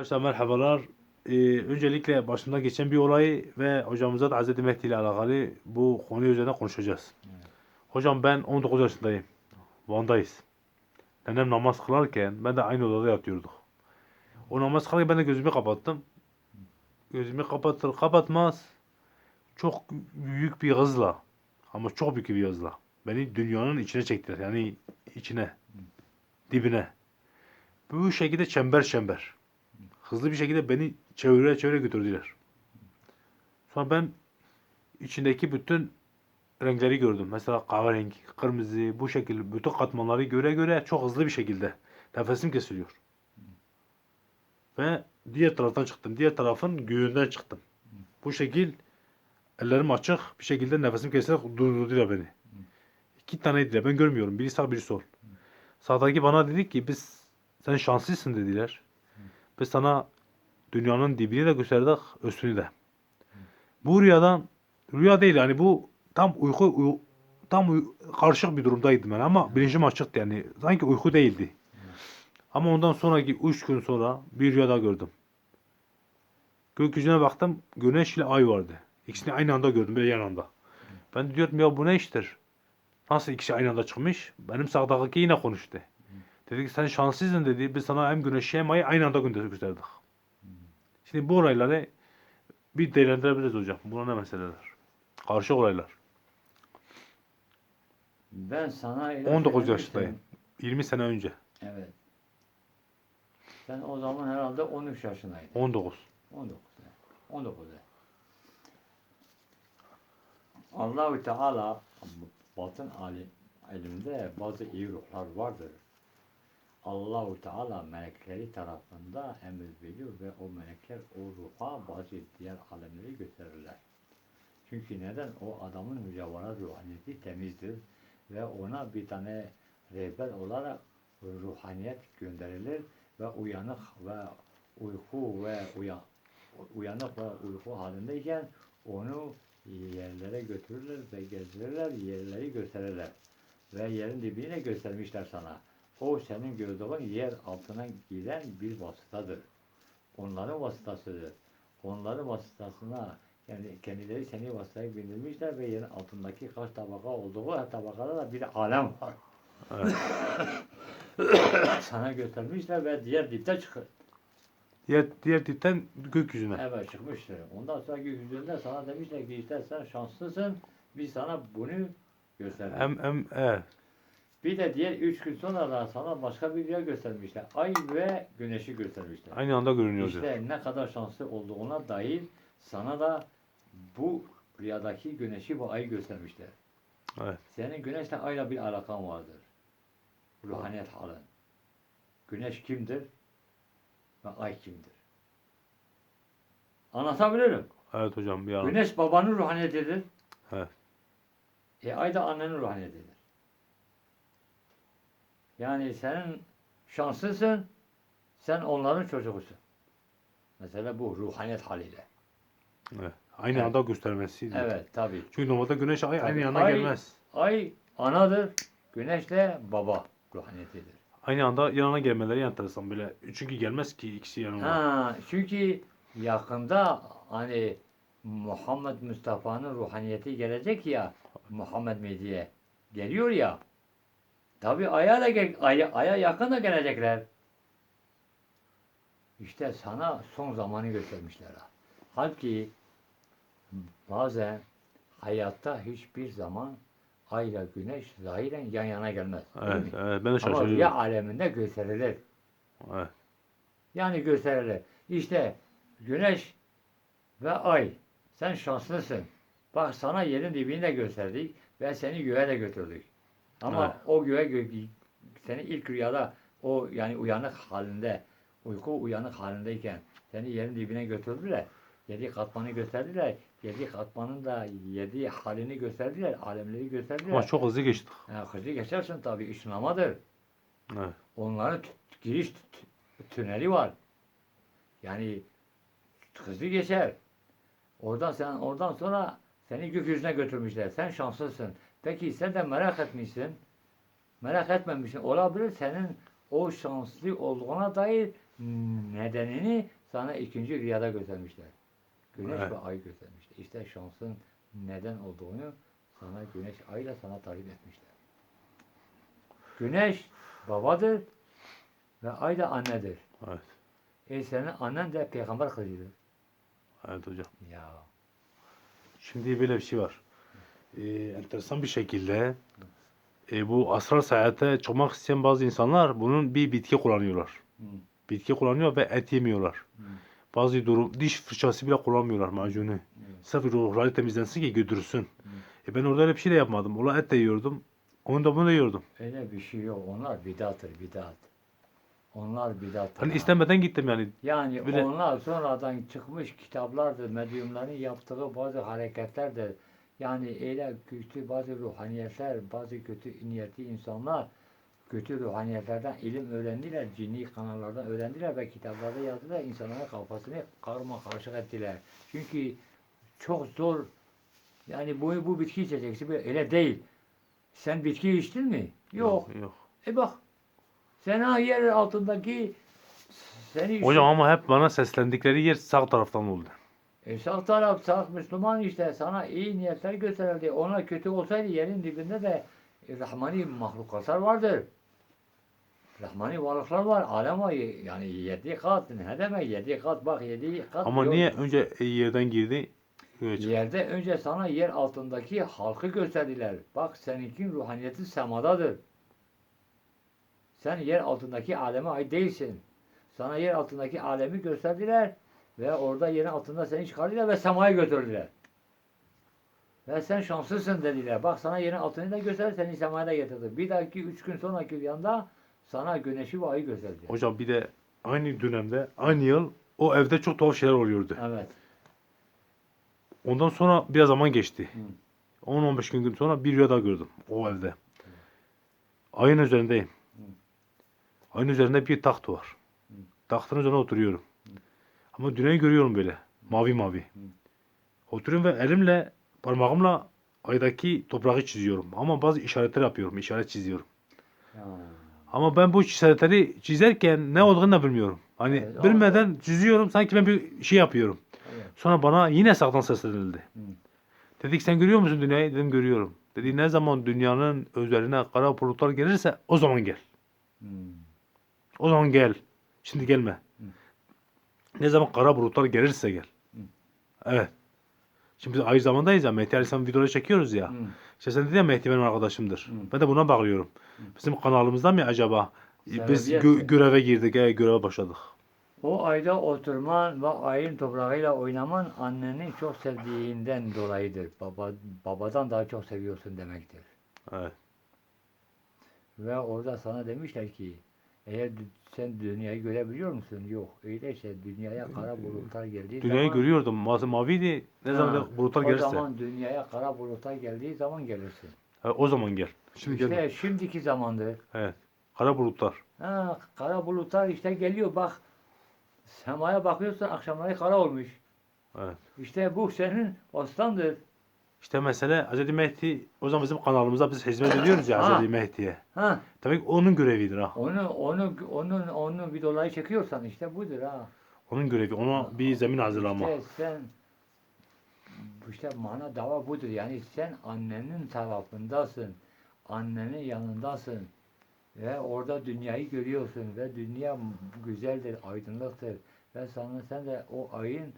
Arkadaşlar merhabalar. Ee, öncelikle başımdan geçen bir olayı ve hocamıza da Hz. Mehdi ile alakalı bu konu üzerine konuşacağız. Hocam ben 19 yaşındayım. Van'dayız. Nenem namaz kılarken ben de aynı odada yatıyorduk. O namaz kılarken ben de gözümü kapattım. Gözümü kapatır kapatmaz çok büyük bir hızla ama çok büyük bir hızla beni dünyanın içine çektiler. Yani içine, dibine. Bu şekilde çember çember hızlı bir şekilde beni çevire çevire götürdüler. Sonra ben içindeki bütün renkleri gördüm. Mesela kahverengi, kırmızı, bu şekilde bütün katmanları göre göre çok hızlı bir şekilde nefesim kesiliyor. Ve diğer taraftan çıktım. Diğer tarafın göğünden çıktım. Bu şekil ellerim açık bir şekilde nefesim kesilerek durdurdular beni. İki taneydiler. Ben görmüyorum. Biri sağ biri sol. Sağdaki bana dedi ki biz sen şanslısın dediler. Biz sana dünyanın dibini de gösterdik, üstünü de. Bu rüyadan, rüya değil yani bu tam uyku, uy- tam uy- karışık bir durumdaydım ben ama bilincim açıktı yani. Sanki uyku değildi. Ama ondan sonraki üç gün sonra bir rüya daha gördüm. Gökyüzüne baktım, güneş ile ay vardı. İkisini aynı anda gördüm, böyle yan anda. Ben de diyorum ya bu ne iştir? Nasıl ikisi aynı anda çıkmış? Benim sağdaki yine konuştu. Dedi ki sen şanslısın dedi. Biz sana hem güneşi hem ayı aynı anda gösterdik. Şimdi bu olayları bir değerlendirebiliriz hocam. Buna ne meseleler? Karşı olaylar. Ben sana öyle 19 söylemiştim. yaşındayım. 20 sene önce. Evet. Sen o zaman herhalde 13 yaşındaydın. 19. 19. 19. Allahü Teala batın alim, ilimde bazı iyi ruhlar vardır. Allahu Teala melekleri tarafında emir veriyor ve o melekler o ruha bazı diğer alemleri gösterirler. Çünkü neden? O adamın mücevherat ruhaniyeti temizdir ve ona bir tane rehber olarak ruhaniyet gönderilir ve uyanık ve uyku ve uyan, uyanık ve uyku halindeyken onu yerlere götürürler ve gezdirirler, yerleri gösterirler. Ve yerin dibini de göstermişler sana. O senin gördüğün yer altına giden bir vasıtadır. Onların vasıtasıdır. Onların vasıtasına yani kendileri seni vasıtaya bindirmişler ve yerin altındaki kaç tabaka olduğu her tabakada da bir alem var. Evet. Sana göstermişler ve diğer dipte çıkıyor. Diğer, diğer dipten gökyüzüne. Evet çıkmıştır. Ondan sonra gökyüzünde sana demişler ki işte sen şanslısın. Biz sana bunu gösterdik. Hem, hem, evet. Bir de diğer üç gün sonra da sana başka bir yer göstermişler. Ay ve güneşi göstermişler. Aynı anda görünüyordu. İşte ne kadar şanslı olduğuna dair sana da bu rüyadaki güneşi ve ayı göstermişler. Evet. Senin güneşle ayla bir alakan vardır. Ruhaniyet halin. Güneş kimdir? Ve ay kimdir? Anlatabilirim. Evet hocam bir an. Güneş babanın ruhaniyetidir. Evet. E ay da annenin ruhaniyetidir. Yani senin şanslısın, sen onların çocuğusun. Mesela bu ruhaniyet haliyle. evet. Aynı Evet. anda göstermesi. Evet tabii. Çünkü normalde güneş ay aynı Ay- gelmez. Ay anadır, güneş de baba ruhaniyetidir. Aynı anda yanına gelmeleri enteresan böyle. Çünkü gelmez ki ikisi yanına. Ha, çünkü yakında hani Muhammed Mustafa'nın ruhaniyeti gelecek ya Muhammed Mehdi'ye geliyor ya. Tabi aya da gel, aya, aya yakın da gelecekler. İşte sana son zamanı göstermişler. ha. Halbuki bazen hayatta hiçbir zaman ayla güneş zahiren yan yana gelmez. Evet, evet. Ben de Ama rüya aleminde gösterilir. Evet. Yani gösterilir. İşte güneş ve ay. Sen şanslısın. Bak sana yerin dibini de gösterdik ve seni göğe de götürdük. Ama Evet. o göğe gö- seni ilk rüyada o yani uyanık halinde uyku uyanık halindeyken seni yerin dibine götürdüler. Yedi katmanı gösterdiler. Yedi katmanın da yedi halini gösterdiler. Alemleri gösterdiler. Ama çok hızlı geçtik. Ha, hızlı geçersin tabii ışınlamadır. Evet. Onların giriş tüneli var. Yani hızlı geçer. Oradan sen oradan sonra seni gökyüzüne götürmüşler. Sen şanslısın. Peki sen de merak etmişsin. Merak etmemişsin. Olabilir senin o şanslı olduğuna dair nedenini sana ikinci rüyada göstermişler. Güneş Evet. ve ay göstermişler. İşte şansın neden olduğunu sana güneş ayla sana tarif etmişler. Güneş babadır ve ay da annedir. Evet. E senin annen de peygamber kızıdır. Evet hocam. Ya. Şimdi böyle bir şey var. Ee, enteresan bir şekilde e, bu astral seyahate çıkmak isteyen bazı insanlar bunun bir bitki kullanıyorlar. Hı. Bitki kullanıyor ve et yemiyorlar. Hı. Bazı durum diş fırçası bile kullanmıyorlar macunu. Evet. Sırf ruhları temizlensin ki götürsün. E ben orada öyle bir şey de yapmadım. Ola et de yiyordum. Onu da bunu da yiyordum. Öyle bir şey yok. Onlar bidattır bidat. Onlar bidattır. Hani ha. istemeden gittim yani. Yani Bile- onlar sonradan çıkmış kitaplardır, medyumların yaptığı bazı hareketlerdir. Yani öyle kötü bazı ruhaniyetler, bazı kötü niyetli insanlar kötü ruhaniyetlerden ilim öğrendiler, cinni kanallardan öğrendiler ve kitaplarda yazdılar. insanların kafasını karma karışık ettiler. Çünkü çok zor. Yani bu, bu bitki içeceksin. Öyle değil. Sen bitki içtin mi? Yok. Yok. E bak. Sen yer altındaki seni Hocam ama hep bana seslendikleri yer sağ taraftan oldu. E sağ taraf sağ Müslüman işte sana iyi niyetler gösterildi. Ona kötü olsaydı yerin dibinde de e, Rahmani mahlukatlar vardır. Rahmani varlıklar var. Alem var. Yani yedi kat. Ne demek yedi kat? Bak yedi kat. Ama yok. niye önce e, yerden girdi? Yerde önce sana yer altındaki halkı gösterdiler. Bak seninkin ruhaniyeti semadadır. Sen yer altındaki aleme ait değilsin. Sana yer altındaki alemi gösterdiler ve orada yerin altında seni çıkardılar ve semaya götürdüler. Ve sen şanslısın dediler. Bak sana yerin altını da göster, seni semaya da getirdi. Bir dahaki üç gün sonraki yanda sana güneşi ve ayı gösterdiler. Hocam bir de aynı dönemde, aynı yıl o evde çok tuhaf şeyler oluyordu. Evet. Ondan sonra biraz zaman geçti. Hı. 10-15 gün sonra bir rüya daha gördüm o evde. Ayın üzerindeyim. Hı. Ayın üzerinde bir taht var. Hı. Tahtın üzerine oturuyorum. Ama dünyayı görüyorum böyle. Mavi mavi. Oturuyorum ve elimle, parmağımla aydaki toprağı çiziyorum. Ama bazı işaretler yapıyorum. işaret çiziyorum. Ya. Ama ben bu işaretleri çizerken ne olduğunu da bilmiyorum. Hani Evet, bilmeden çiziyorum. Sanki ben bir şey yapıyorum. Evet. Sonra bana yine sağdan seslenildi. Hı. Dedik sen görüyor musun dünyayı? Dedim görüyorum. Dedi ne zaman dünyanın üzerine kara bulutlar gelirse o zaman gel. Hmm. O zaman gel. Şimdi gelme. Ne zaman kara bulutlar gelirse gel. Hı. Evet. Şimdi biz aynı zamandayız ya. Mehdi Aleyhisselam videoları çekiyoruz ya. Hı. İşte sen dedin ya Mehdi benim arkadaşımdır. Hı. Ben de buna bakıyorum. Bizim kanalımızda mı acaba? Biz gö- mi? göreve girdik, e, göreve başladık. O ayda oturman ve ayın toprağıyla oynaman annenin çok sevdiğinden dolayıdır. Baba, babadan daha çok seviyorsun demektir. Evet. Ve orada sana demişler ki eğer sen dünyayı görebiliyor musun? Yok. Öyleyse dünyaya kara bulutlar geldiği Dünyayı zaman görüyordum. Mavisi maviydi. Ne Ha, zaman bulutlar o gelirse. zaman dünyaya kara bulutlar geldiği zaman gelirsin. Ha, o zaman gel. Şimdi işte gelme. şimdiki zamandır. Evet. Kara bulutlar. Ha, kara bulutlar işte geliyor bak. Semaya bakıyorsun akşamları kara olmuş. Evet. İşte bu senin aslandır. İşte mesele Hz. Mehdi o zaman bizim kanalımızda biz hizmet ediyoruz ya Ha. Hz. Mehdi'ye. Ha, Tabii ki onun görevidir ha. onu onu onun onun videoları çekiyorsan işte budur ha. Onun görevi. Ona bir zemin hazırlama. İşte sen işte mana dava budur. Yani sen annenin tarafındasın. Annenin yanındasın. Ve orada dünyayı görüyorsun ve dünya güzeldir, aydınlıktır. Ve sana sen de o ayın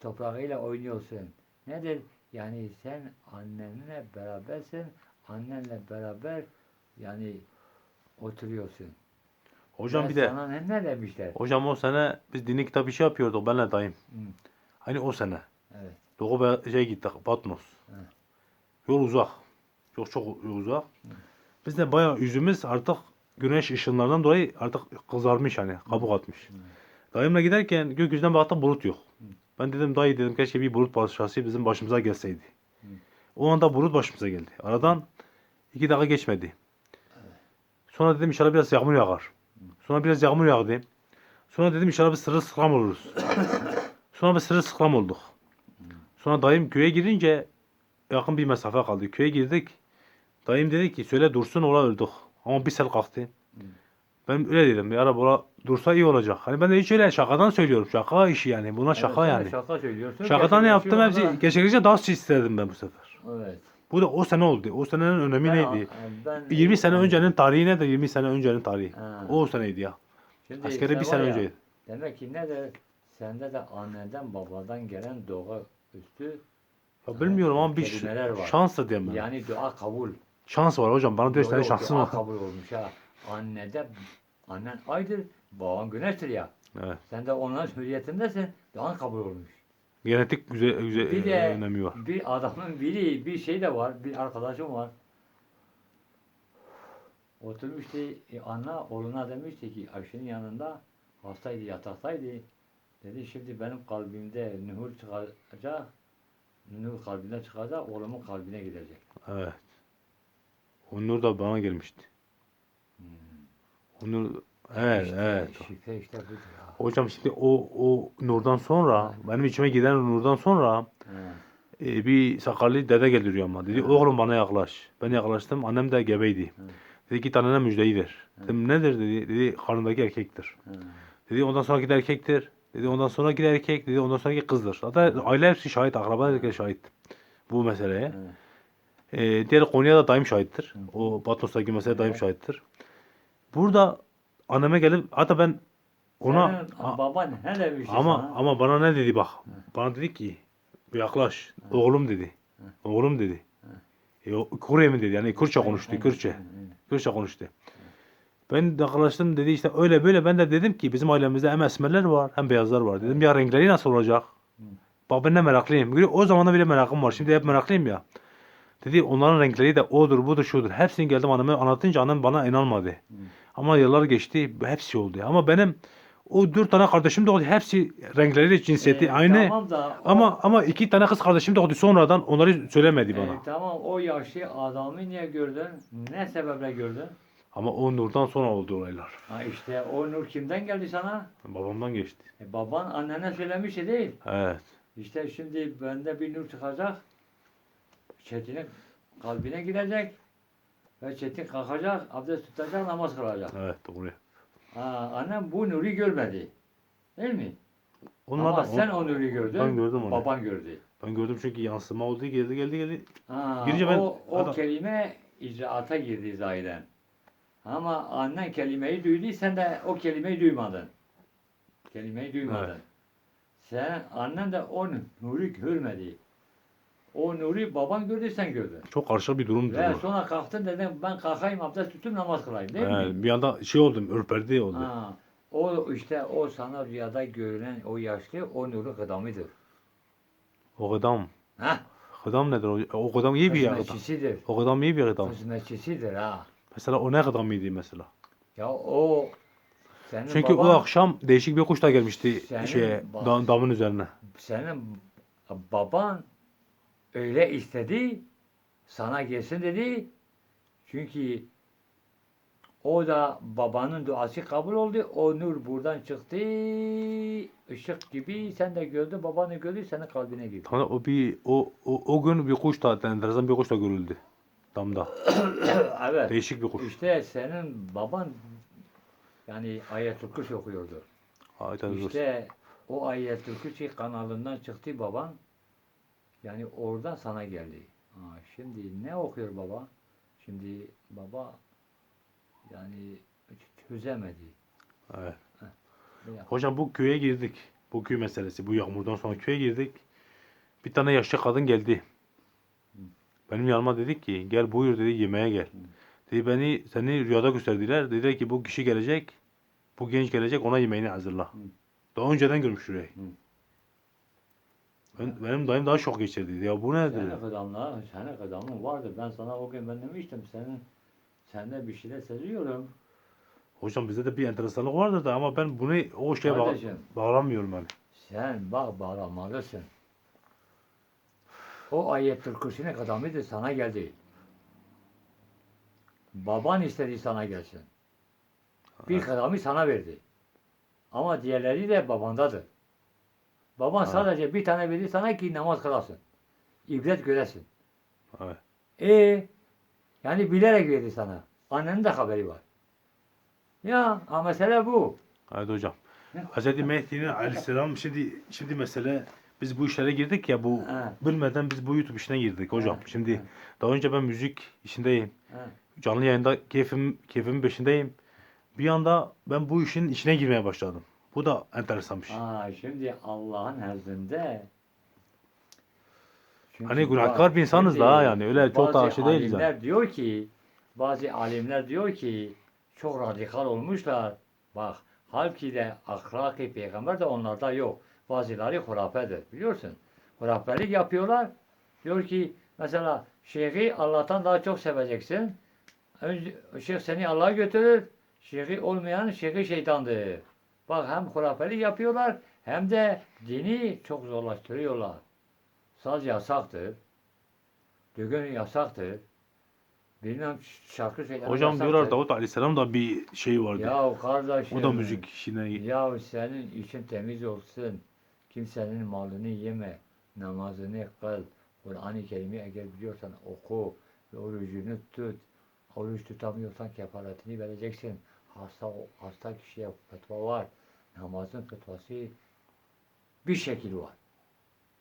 toprağıyla oynuyorsun. Nedir? Yani sen annenle berabersin. Annenle beraber yani oturuyorsun. Hocam Ve bir de sana ne, ne demişler? hocam o sene biz dinli kitap işi yapıyorduk benle dayım. Hı, Hani o sene. evet. Doğu şey gittik Patmos. Hı. Yol uzak. Çok çok uzak. Biz de bayağı yüzümüz artık güneş ışınlarından dolayı artık kızarmış hani kabuk atmış. Hı. Dayımla giderken gökyüzünden baktık bulut yok. Hı. Ben dedim dayı dedim keşke bir bulut parçası bizim başımıza gelseydi. Hı. O anda bulut başımıza geldi. Aradan iki dakika geçmedi. Sonra dedim inşallah biraz yağmur yağar. Sonra biraz yağmur yağdı. Sonra dedim inşallah bir sırılsıklam oluruz. Sonra bir sırılsıklam olduk. Sonra dayım köye girince yakın bir mesafe kaldı. Köye girdik. Dayım dedi ki söyle dursun ola öldük. Ama bir sel kalktı. Ben öyle dedim. Bir ara bura dursa iyi olacak. Hani ben de hiç öyle şakadan söylüyorum. Şaka işi yani. Buna şaka Evet, sen de yani. Şaka söylüyorsun. Şakadan yaptım hepsi. Gerçekleşince daha çok istedim ben bu sefer. Evet. Bu da o sene oldu. O senenin önemi Ben- neydi? ben- 20 sene öncenin tarihi nedir? 20 sene öncenin tarihi. Ha. O seneydi ya. Şimdi Askere sen bir sene var ya, önceydi. Demek ki ne de sende de anneden babadan gelen doğa üstü Ya bilmiyorum ama bir ş- Kelimeler var. şansı diyeyim ben. yani dua kabul. Şans var hocam. Bana 4 Yok, tane yok, şansım dua var. kabul olmuş ha. Annede annen aydır, baban güneştir ya. Evet. Sen de onların hürriyetindesin. Duan kabul olmuş. Genetik güzel, güzel Bir e, de önemi var. bir adamın biri bir şey de var. Bir arkadaşım var. Oturmuştu. E, ana oğluna demişti ki Ayşe'nin yanında hastaydı, yataktaydı. Dedi şimdi benim kalbimde nuhur çıkacak. Nuhur kalbine çıkacak, oğlumun kalbine gidecek. Evet. O nur da bana gelmişti. Hmm. O nur evet İşte, evet. Şifre işte budur ya. Hocam şimdi o o nurdan sonra benim içime giden nurdan sonra e, bir sakallı dede geldi rüyama. Dedi oğlum bana yaklaş. Ben yaklaştım. Annem de gebeydi. Hı. Dedi git annene müjdeyi ver. Dedim nedir dedi. Dedi karnındaki erkektir. He. Dedi ondan sonraki de erkektir. Dedi ondan sonraki de erkek. Dedi ondan sonraki kızdır. Hatta aile hepsi şahit. Akraba herkes şahit. Bu meseleye. He. E, diğer konuya da dayım şahittir. O Batos'taki meseleye dayım Evet. şahittir. Burada anneme gelip hatta ben ona Senin baban ne demişti ama sana? ama bana ne dedi bak. Bana dedi ki yaklaş. Oğlum dedi. Oğlum dedi. E, o Kürtçe mi dedi? Yani Kürtçe konuştu. Kürtçe. Kürtçe konuştu. Ben de yaklaştım dedi işte öyle böyle ben de dedim ki bizim ailemizde hem esmerler var hem beyazlar var. Dedim ya renkleri nasıl olacak? Bak ben de meraklıyım. O zaman da bile merakım var. Şimdi hep meraklıyım ya. Dedi onların renkleri de odur budur şudur. Hepsini geldim anneme anlatınca annem bana inanmadı. Ama yıllar geçti hepsi oldu. Ama benim o dört tane kardeşim de oldu. Hepsi renkleri cinsiyeti Ee, aynı. Tamam da o- Ama ama iki tane kız kardeşim de oldu. Sonradan onları söylemedi Ee, bana. tamam o yaşlı adamı niye gördün? Ne sebeple gördün? Ama o nurdan sonra oldu olaylar. Ha işte o nur kimden geldi sana? Babamdan geçti. E, baban annene söylemişti değil. Evet. İşte şimdi bende bir nur çıkacak. Çetin'in kalbine gidecek. Ve Çetin kalkacak, abdest tutacak, namaz kılacak. Evet doğru. Ha, annem bu nuru görmedi. Değil mi? Onlar Ama da, sen o nuru gördün. Ben gördüm onu. Baban gördü. Ben gördüm çünkü yansıma oldu geldi geldi geldi. Ha, Girince ben- o, o adam- kelime icraata girdi zahiren. Ama annen kelimeyi duydu, sen de o kelimeyi duymadın. Kelimeyi duymadın. Evet. Sen, annen de o nuru görmedi. O nuru baban gördü, sen gördün. Çok karışık bir durumdu. Ve bu. sonra kalktın dedin, ben kalkayım, abdest tutayım, namaz kılayım değil mi? Evet, bir anda şey oldum, ürperdi oldu. Ha, o işte o sana rüyada görülen o yaşlı, o nuru kıdamıdır. O kıdam. Ha? Kıdam nedir? O, o kıdam iyi bir kıdam. O kıdam iyi bir kıdam. Hizmetçisidir ha. Mesela o ne kıdamıydı mesela? Ya o senin Çünkü baban, o akşam değişik bir kuş da gelmişti Senin şeye, bak- da- damın üzerine. senin baban öyle istedi, sana gelsin dedi. Çünkü o da babanın duası kabul oldu. O nur buradan çıktı. ışık gibi sen de gördün, babanı gördü, senin kalbine girdi. Hani o bir o, o, o gün bir kuş da enteresan bir kuş da görüldü. Damda. evet. Değişik bir kuş. İşte senin baban yani ayet-ül Kürs okuyordu. Ayet. İşte o ayet-ül Kürsi kanalından çıktı baban. Yani oradan sana geldi. Ha, şimdi ne okuyor baba? Şimdi baba yani çözemedi. Evet. Hocam bu köye girdik. Bu köy meselesi. Bu yağmurdan sonra köye girdik. Bir tane yaşlı kadın geldi. Benim yanıma dedi ki gel buyur dedi yemeğe gel. Dedi beni seni rüyada gösterdiler. Dediler ki bu kişi gelecek. Bu genç gelecek ona yemeğini hazırla. Daha önceden görmüş rüyayı. Ben, benim dayım daha şok geçirdi. Ya bu nedir? Senin kıdamla, senin kıdamın vardı. Ben sana o gün ben demiştim senin sende bir şeyler seziyorum. Hocam bizde de bir enteresanlık vardır da ama ben bunu o şeye Kardeşim. bağlamıyorum yani. Sen bak bağlamalısın. O ayet-ül kürsünün kadamidir sana geldi. Baban istedi sana gelsin. Bir kadami sana verdi. Ama diğerleri de babandadır. Baban sadece bir tane verdi sana ki namaz kılasın. İbret göresin. Evet. E yani bilerek verdi sana. Annenin de haberi var. Ya ama mesele bu. Haydi hocam. Hz. Mehdi'nin aleyhisselam şimdi şimdi mesele biz bu işlere girdik ya bu Evet. bilmeden biz bu YouTube işine girdik hocam. Evet, Şimdi evet. daha önce ben müzik işindeyim. Ha. Canlı yayında keyfim keyfimin peşindeyim. Bir anda ben bu işin içine girmeye başladım. Bu da enteresanmış. Aa, şimdi Allah'ın nezdinde Çünkü Hani günahkar bir insanız daha yani, öyle çok da bazı aşı değiliz yani. alimler diyor ki bazı alimler diyor ki çok radikal olmuşlar. Bak halbuki de ahlaki peygamber de onlarda yok. Bazıları hurafedir biliyorsun. Hurafelik yapıyorlar. Diyor ki mesela şeyhi Allah'tan daha çok seveceksin. Önce, şeyh seni Allah'a götürür. Şeyhi olmayan şeyhi şeytandır. Bak hem hurafelik yapıyorlar hem de dini çok zorlaştırıyorlar. Saz yasaktır. Düğün yasaktır. Bilmem şarkı söylemek Hocam yasaktır. diyorlar Davut Aleyhisselam da bir şey vardı. Ya kardeşim. o da müzik işine Ya senin için temiz olsun. Kimsenin malını yeme. Namazını kıl. Kur'an-ı Kerim'i eğer biliyorsan oku. Ve orucunu tut. Oruç tutamıyorsan kefaretini vereceksin. Hasta hasta kişiye fetva var. Namazın fetvası bir şekil var.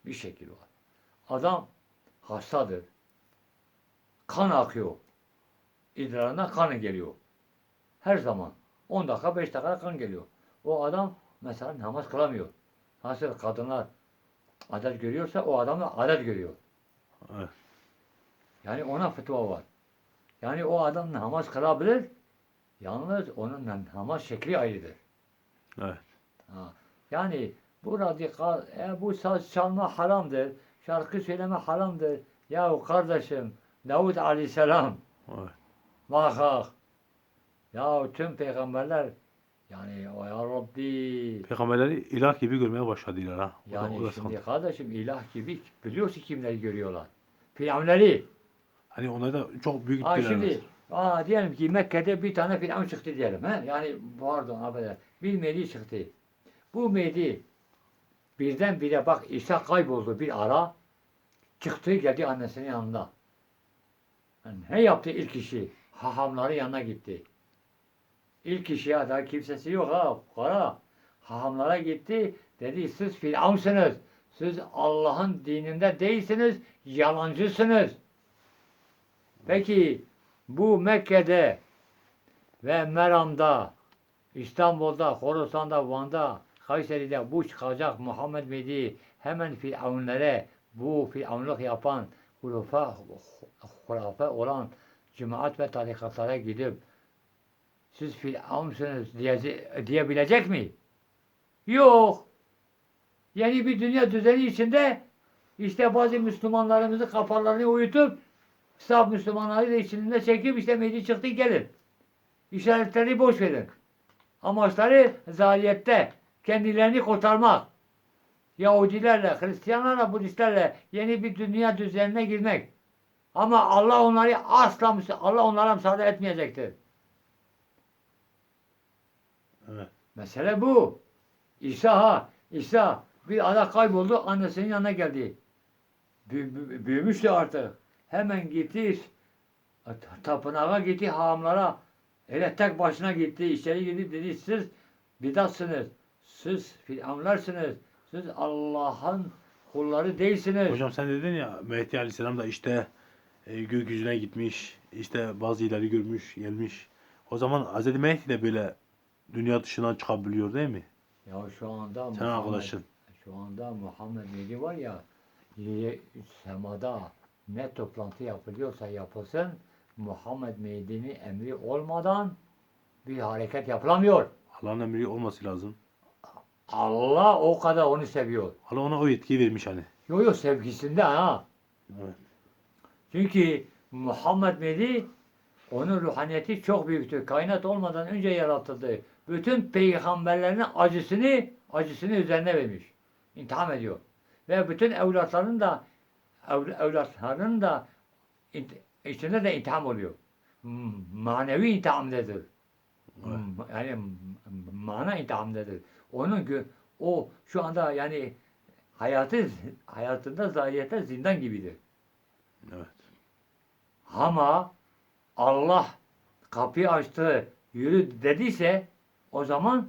Bir şekil var. Adam hastadır. Kan akıyor. İdrarına kan geliyor. Her zaman. 10 dakika 5 dakika kan geliyor. O adam mesela namaz kılamıyor. Nasıl kadınlar adet görüyorsa o adam da adet görüyor. Evet. Yani ona fetva var. Yani o adam namaz kılabilir. Yalnız onun nam- namaz şekli ayrıdır. Evet. Ha. Yani bu radikal, e, bu saz çalma haramdır. Şarkı söyleme haramdır. Yahu kardeşim Davud Aleyhisselam Evet. Muhakkak. Ya tüm peygamberler yani o ya Rabbi Peygamberleri ilah gibi görmeye başladılar ha. O da- o da şimdi sıkıntı. kardeşim ilah gibi biliyorsun kimleri görüyorlar. Firavunları. Hani onlar da çok büyük Ha gittiler. şimdi aa, diyelim ki Mekke'de bir tane firavun çıktı diyelim. He? Yani pardon affedersin. Bir Mehdi çıktı. Bu Mehdi birdenbire bak İsa kayboldu bir ara. Çıktı geldi annesinin yanında. Yani ne yaptı ilk işi? Hahamların yanına gitti. İlk işi ya daha kimsesi yok ha kara. Hahamlara gitti. Dedi siz firavunsunuz. Siz Allah'ın dininde değilsiniz. Yalancısınız. Peki bu Mekke'de ve Meram'da, İstanbul'da, Horasan'da, Van'da, Kayseri'de bu çıkacak Muhammed Mehdi hemen firavunlara bu firavunluk yapan hurafe, hurafe olan cemaat ve tarikatlara gidip siz firavunsunuz diye, diyebilecek mi? Yok. Yeni bir dünya düzeni içinde işte bazı Müslümanlarımızı kafalarını uyutup saf Müslümanları da içinde çekip işte Mehdi çıktı gelin. İşaretleri boş verin. Amaçları zaliyette kendilerini kurtarmak. Yahudilerle, Hristiyanlarla, Budistlerle yeni bir dünya düzenine girmek. Ama Allah onları asla Allah onlara müsaade etmeyecektir. Evet. Mesele bu. İsa ha, İsa bir ara kayboldu, annesinin yanına geldi. Bü- bü- büyümüştü artık. Hemen gitti, ta- tapınağa gitti, hahamlara. Öyle tek başına gitti, içeri girdi, dedi siz bidatsınız, siz firavunlarsınız, siz Allah'ın kulları değilsiniz. Hocam sen dedin ya Mehdi Aleyhisselam da işte e, gökyüzüne gitmiş, işte bazı ileri görmüş, gelmiş. O zaman Hz. Mehdi de böyle dünya dışına çıkabiliyor değil mi? Ya şu anda Sen arkadaşın. Şu anda Muhammed Mehdi var ya semada ne toplantı yapılıyorsa yapılsın Muhammed Mehdi'nin emri olmadan bir hareket yapılamıyor. Allah'ın emri olması lazım. Allah o kadar onu seviyor. Allah ona o yetkiyi vermiş hani. Yo yo sevgisinde ha. Evet. Çünkü Muhammed Mehdi onun ruhaniyeti çok büyüktür. Kainat olmadan önce yaratıldı. Bütün peygamberlerin acısını acısını üzerine vermiş. İntiham ediyor. Ve bütün evlatların da evlatlarının da içinde de intiham oluyor. Manevi intihamdadır. Evet. Yani mana intihamdadır. Onun o şu anda yani hayatı hayatında zahirette zindan gibidir. Evet. Ama Allah kapıyı açtı, yürü dediyse o zaman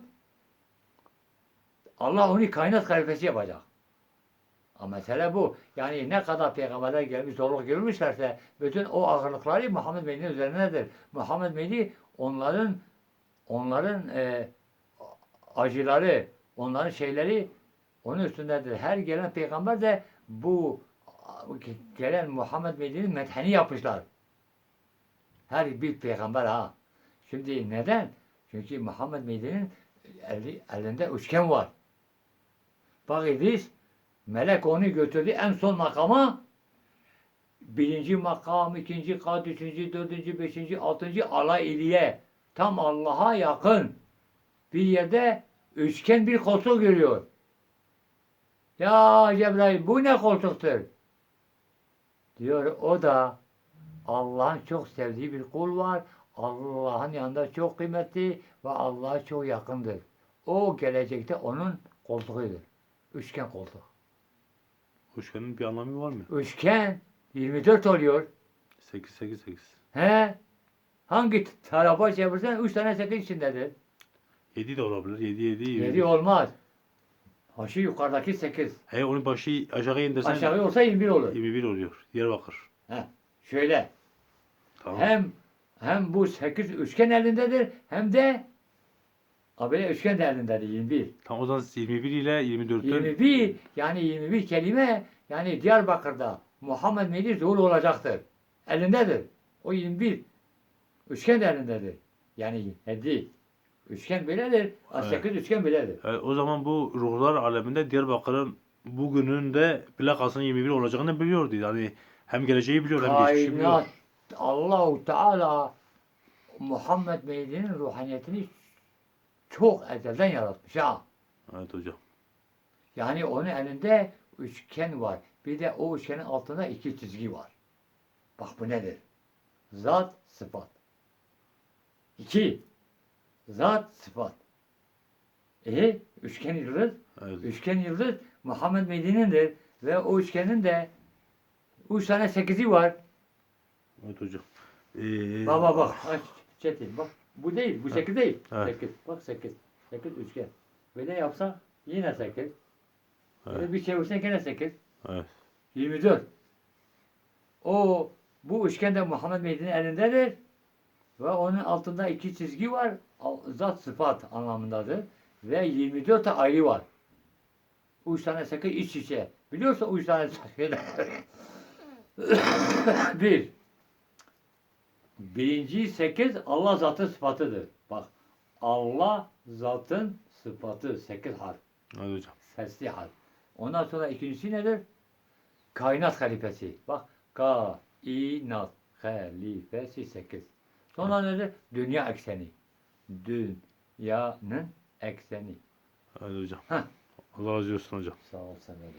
Allah onu kainat halifesi yapacak. Ama mesele bu. Yani ne kadar peygamberler gelmiş, zorluk görmüşlerse bütün o ağırlıkları Muhammed Mehdi'nin üzerindedir. Muhammed Mehdi onların onların e, acıları, onların şeyleri onun üstündedir. Her gelen peygamber de bu gelen Muhammed Mehdi'nin metheni yapmışlar. Her bir peygamber ha. Şimdi neden? Çünkü Muhammed Mehdi'nin eli, elinde üçgen var. Bak İdris, melek onu götürdü en son makama. Birinci makam, ikinci kat, üçüncü, dördüncü, beşinci, altıncı alay iliye. Tam Allah'a yakın bir yerde üçgen bir koltuk görüyor. Ya Cebrail bu ne koltuktur? Diyor o da Allah'ın çok sevdiği bir kul var. Allah'ın yanında çok kıymetli ve Allah'a çok yakındır. O gelecekte onun koltuğudur. Üçgen koltuk. Üçgenin bir anlamı var mı? Üçgen 24 oluyor. 8 8 8. He? Hangi tarafa çevirsen 3 tane 8 içindedir. 7 de olabilir. 7 7 7. 7 olmaz. Ha şu yukarıdaki 8. He onun başı aşağı indirsen Aşağı olsa 21 olur. 21 oluyor. Diyarbakır. Şöyle. Tamam. Hem hem bu 8 üçgen elindedir hem de ha böyle üçgen de elindedir 21. Tam o zaman 21 ile 24'ün 21 yani 21 kelime yani Diyarbakır'da Muhammed Mehdi zuhur olacaktır. Elindedir. O 21 üçgen de elindedir. Yani 7 üçgen böyledir. Evet. 8 üçgen böyledir. E, o zaman bu ruhlar aleminde Diyarbakır'ın bugünün de plakasının 21 olacağını biliyordu. Yani hem geleceği biliyor hem geçmişi biliyor. Allahu Teala Muhammed Mehdi'nin ruhaniyetini çok ezelden yaratmış ha. Evet hocam. Yani onun elinde üçgen var. Bir de o üçgenin altında iki çizgi var. Bak bu nedir? Zat, sıfat. İki. Zat, sıfat. E, üçgen yıldız. Evet. Üçgen yıldız Muhammed Medine'nindir. Ve o üçgenin de üç tane sekizi var. Evet hocam. Ee, Bak bak bak. Aç, Çetin bak. Bu değil. Bu sekiz değil. Evet. Sekiz. Bak sekiz. Sekiz üçgen. Böyle yapsa yine sekiz. Böyle Evet. bir çevirsen gene sekiz. Evet. 24. O bu üçgen de Muhammed Mehdi'nin elindedir. Ve onun altında iki çizgi var. Zat sıfat anlamındadır. Ve 24 de ayrı var. Üç tane sakın iç içe. Biliyorsun üç tane sakın. Bir. Birinci sekiz Allah zatı sıfatıdır. Bak. Allah zatın sıfatı. Sekiz harf. Evet hocam. Sesli harf. Ondan sonra ikincisi nedir? Kainat halifesi. Bak. Kainat halifesi 8. Sonra nedir? Dünya ekseni. Dünyanın ekseni. Evet hocam. Heh. Allah razı olsun hocam. Sağ ol sen öyle.